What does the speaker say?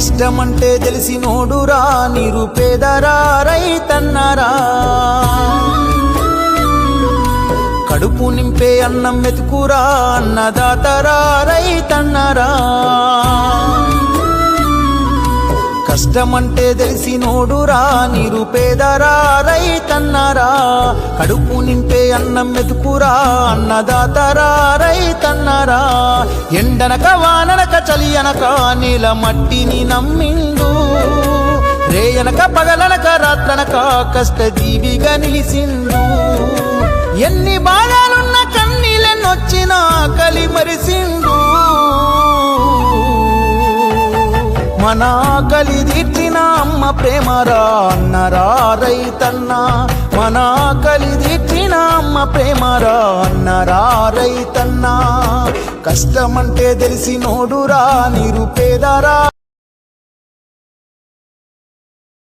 కష్టమంటే తెలిసి నోడురా నిరుపేదరా రైతన్నరా. కడుపు నింపే అన్నం మెతుకురా అన్నదాతరా రైతన్నరా. కష్టమంటే తెలిసి నోడురా నిరుపేదరా రైతన్నరా. కడుపు నింపే అన్నం మెతుకురా అన్నదాతరా రైతన్నరా ఎండనక వాననక చలి అనక నీల మట్టిని నమ్మిండు. రేయనక పగలనక రాత్రనక కష్టజీవిగా నిలిసిండు. మన ఆకలి తీర్చిన అమ్మ ప్రేమరా అన్నరా రైతన్న. మన ఆకలి తీర్చిన అమ్మ ప్రేమరా అన్నరా రైతన్న. కష్టమంటే తెలిసి నోడురా నిరుపేదరా.